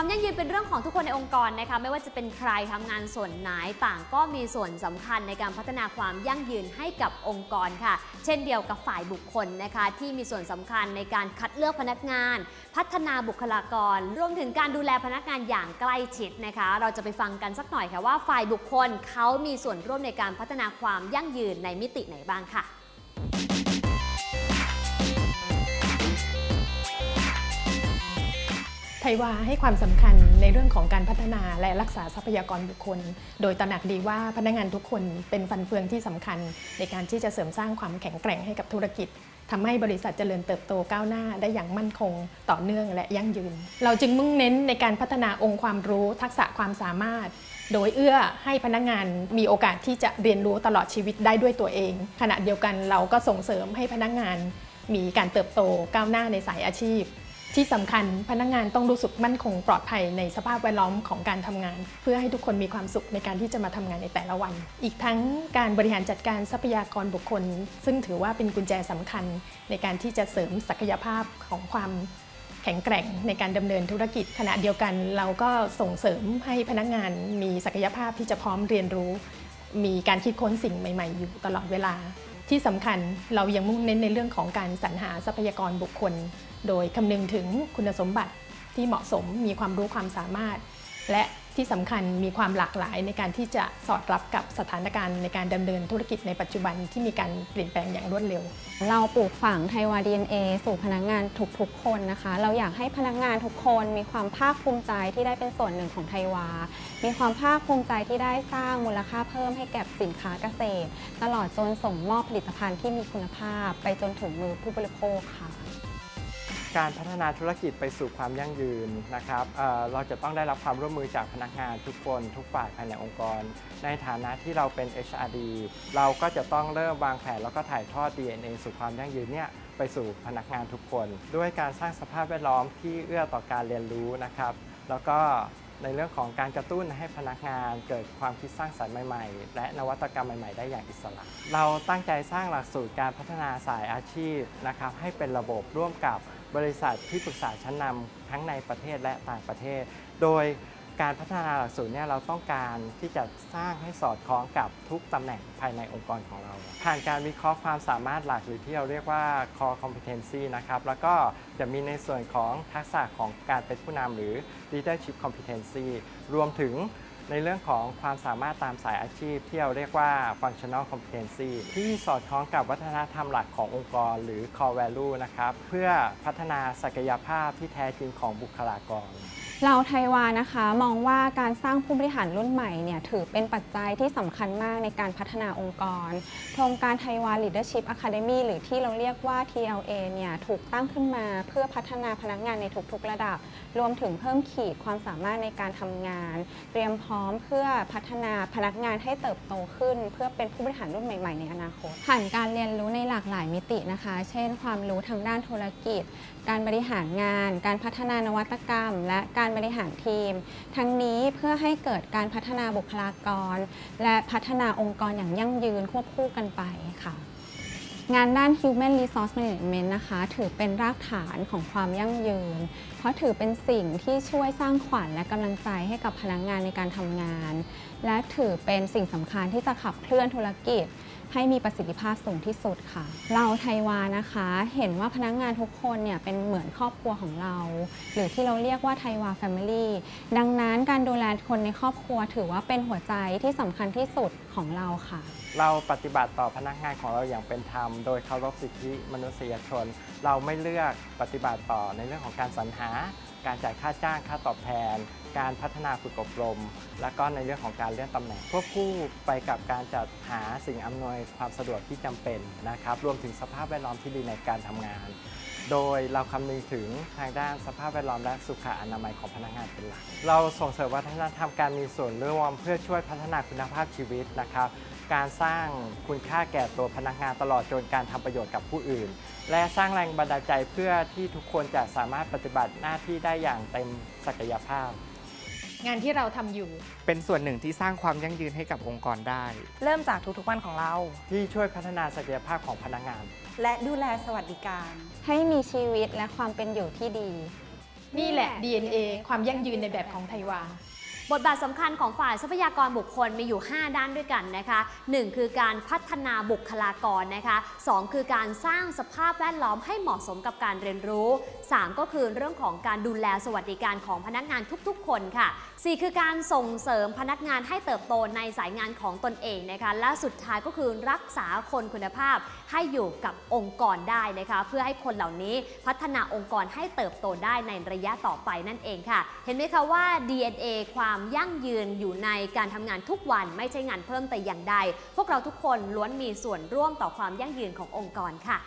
ความยั่งยืนเป็นเรื่องของทุกคนในองค์กรนะคะไม่ว่าจะเป็นใครทำงานส่วนไหนต่างก็มีส่วนสำคัญในการพัฒนาความยั่งยืนให้กับองค์กรค่ะ เช่นเดียวกับฝ่ายบุคคลนะคะที่มีส่วนสำคัญในการคัดเลือกพนักงาน พัฒนาบุคลากร รวมถึงการดูแลพนักงานอย่างใกล้ชิดนะคะ เราจะไปฟังกันสักหน่อยค่ะว่าฝ่ายบุคคลเขามีส่วนร่วมในการพัฒนาความยั่งยืนในมิติไหนบ้างค่ะ ไทยวาให้ความสำคัญในเรื่องของการพัฒนาและรักษาทรัพยากรบุคคล โดยตระหนักดีว่าพนักงานทุกคนเป็นฟันเฟืองที่สำคัญ ในการที่จะเสริมสร้างความแข็งแกร่งให้กับธุรกิจทำให้บริษัทเจริญเติบโตก้าวหน้าได้อย่างมั่นคง ต่อเนื่องและยั่งยืน เราจึงมุ่งเน้นในการพัฒนาองค์ความรู้ทักษะความสามารถ โดยเอื้อให้พนักงานมีโอกาสที่จะเรียนรู้ตลอดชีวิตได้ด้วยตัวเอง ขณะเดียวกันเราก็ส่งเสริมให้พนักงานมีการเติบโตก้าวหน้าในสายอาชีพ ที่สำคัญพนักงานต้องรู้สึกมั่นคงปลอดภัยในสภาพแวดล้อมของการทำงาน เพื่อให้ทุกคนมีความสุขในการที่จะมาทำงานในแต่ละวัน อีกทั้งการบริหารจัดการทรัพยากรบุคคล ซึ่งถือว่าเป็นกุญแจสำคัญ ในการที่จะเสริมศักยภาพของความแข็งแกร่งในการดำเนินธุรกิจ ขณะเดียวกันเราก็ส่งเสริมให้พนักงานมีศักยภาพที่จะพร้อมเรียนรู้ มีการคิดค้นสิ่งใหม่ ๆ อยู่ตลอดเวลา ที่สำคัญเรายังมุ่งเน้นในเรื่องของการสรรหาทรัพยากรบุคคล โดยคำนึงถึงคุณสมบัติที่เหมาะสมมีความรู้ความสามารถ และ ที่สำคัญมีความหลากหลายในการที่จะสอดรับกับสถานการณ์ในการดำเนินธุรกิจในปัจจุบันที่มีการเปลี่ยนแปลงอย่างรวดเร็ว เราปลูกฝังไทยวา DNA สู่พนักงานทุกๆ คนนะคะ เราอยากให้พนักงานทุกคนมีความภาคภูมิใจที่ได้เป็นส่วนหนึ่งของไทยวา มีความภาคภูมิใจที่ได้สร้างมูลค่าเพิ่มให้แก่สินค้าเกษตร ตลอดจนส่งมอบผลิตภัณฑ์ที่มีคุณภาพ ไปจนถึงมือผู้บริโภคค่ะ การพัฒนาธุรกิจไปสู่ความยั่งยืนนะครับเเราจะต้องได้รับความร่วมมือจากพนักงานทุกคนทุกฝ่ายภายในองค์กร ในฐานะที่เราเป็น HRD เราก็จะต้องเริ่มวางแผนแล้วก็ถ่ายทอด DNA สู่ความยั่งยืนเนี่ยไปสู่พนักงานทุกคน ด้วยการสร้างสภาพแวดล้อมที่เอื้อต่อการเรียนรู้นะครับ แล้วก็ ในเรื่องของการกระตุ้นให้พนักงานเกิดความคิดสร้างสรรค์ใหม่ๆ และนวัตกรรมใหม่ ๆ ได้อย่างอิสระ เราตั้งใจสร้างหลักสูตรการพัฒนาสายอาชีพนะครับให้เป็นระบบร่วมกับบริษัทที่ปรึกษาชั้นนำทั้งในประเทศและต่างประเทศ โดย การพัฒนาหลักสูตรเนี่ยเราต้องการที่จะสร้างให้สอดคล้องกับทุกตำแหน่งภายในองค์กรของเรา ผ่านการวิเคราะห์ความสามารถหลักหรือที่เราเรียกว่า core competency นะครับแล้วก็จะมีในส่วนของทักษะของการเป็นผู้นำหรือ leadership competency รวมถึง ในเรื่องของความสามารถตามสายอาชีพ ที่เราเรียกว่า functional competency ที่สอดคล้องกับวัฒนธรรมหลักขององค์กรหรือ core value นะครับ เพื่อพัฒนาศักยภาพที่แท้จริงของบุคลากรเราไทยวานะคะมองว่าการสร้างผู้บริหารรุ่นใหม่เนี่ยถือเป็นปัจจัยที่สำคัญมากในการพัฒนาองค์กร โครงการไทยวา Leadership Academy หรือที่เราเรียกว่า TLA เนี่ยถูกตั้งขึ้นมาเพื่อพัฒนาพนักงานในทุกๆระดับ รวมถึงเพิ่มขีดความสามารถในการทำงาน เตรียมพร้อมเพื่อพัฒนาพนักงานให้เติบโตขึ้น เพื่อเป็นผู้บริหารรุ่นใหม่ ๆ ในอนาคต ผ่านการเรียนรู้ในหลากหลายมิตินะคะ เช่น ความรู้ทางด้านธุรกิจ การบริหารงาน การพัฒนานวัตกรรม และการบริหารทีม ทั้งนี้เพื่อให้เกิดการพัฒนาบุคลากร และพัฒนาองค์กรอย่างยั่งยืนควบคู่กันไปค่ะ งานด้าน Human Resource Management นะคะ ถือเป็นรากฐานของความยั่งยืน เพราะถือเป็นสิ่งที่ช่วยสร้างขวัญและกำลังใจให้กับพนักงานในการทำงาน และถือเป็นสิ่งสำคัญที่จะขับเคลื่อนธุรกิจ ให้มีประสิทธิภาพสูงที่สุดค่ะ เราไทยวานะคะ เห็นว่าพนักงานทุกคนเนี่ยเป็นเหมือนครอบครัวของเรา หรือที่เราเรียกว่าไทยวาแฟมิลี่ดังนั้นการดูแลคนในครอบครัวถือว่าเป็นหัวใจที่สำคัญที่สุดของเราค่ะ เราปฏิบัติต่อพนักงานของเราอย่างเป็นธรรม โดยเคารพสิทธิมนุษยชน เราไม่เลือกปฏิบัติต่อในเรื่องของการสรรหาการจ่ายค่าจ้างค่าตอบแทน การพัฒนาฝึกอบรม และก็ในเรื่องของการเลื่อนตำแหน่งควบคู่ไปกับการจัดหาสิ่งอำนวยความสะดวกที่จำเป็นนะครับรวมถึงสภาพแวดล้อมที่ดีในการทำงาน โดยเราคำนึงถึงทางด้านสภาพแวดล้อมและสุขอนามัยของพนักงานเป็นหลัก เราส่งเสริมวัฒนธรรมการมีส่วนร่วมเพื่อช่วยพัฒนาคุณภาพชีวิตนะครับ การสร้างคุณค่าแก่ตัวพนักงานตลอดจนการทำประโยชน์กับผู้อื่น และสร้างแรงบันดาลใจเพื่อที่ทุกคนจะสามารถปฏิบัติหน้าที่ได้อย่างเต็มศักยภาพ งานที่เราทำอยู่ เป็นส่วนหนึ่งที่สร้างความยั่งยืนให้กับองค์กรได้ เริ่มจากทุกๆวันของเรา ที่ช่วยพัฒนาศักยภาพของพนักงาน และดูแลสวัสดิการ ให้มีชีวิตและความเป็นอยู่ที่ดี นี่แหละ DNA ความยั่งยืนในแบบของไทยวา บทบาทสำคัญของฝ่ายทรัพยากรบุคคลมีอยู่ 5 ด้านด้วยกันนะคะ 1 คือการพัฒนาบุคลากรนะคะ 2 คือการสร้างสภาพแวดล้อมให้เหมาะสมกับการเรียนรู้ 3 ก็คือเรื่องของการดูแลสวัสดิการของพนักงานทุกๆ คนค่ะ 4 คือการส่งเสริมพนักงานให้เติบโตในสายงานของตนเองนะคะและสุดท้ายก็คือรักษาคนคุณภาพให้อยู่กับองค์กรได้นะคะ เพื่อให้คนเหล่านี้พัฒนาองค์กรให้เติบโตได้ในระยะต่อไปนั่นเองค่ะ เห็นไหมคะว่า DNA ความความยั่งยืนอยู่ในการทำงานทุกวันไม่ใช่งานเพิ่มแต่อย่างใด พวกเราทุกคนล้วนมีส่วนร่วมต่อความยั่งยืนขององค์กรค่ะ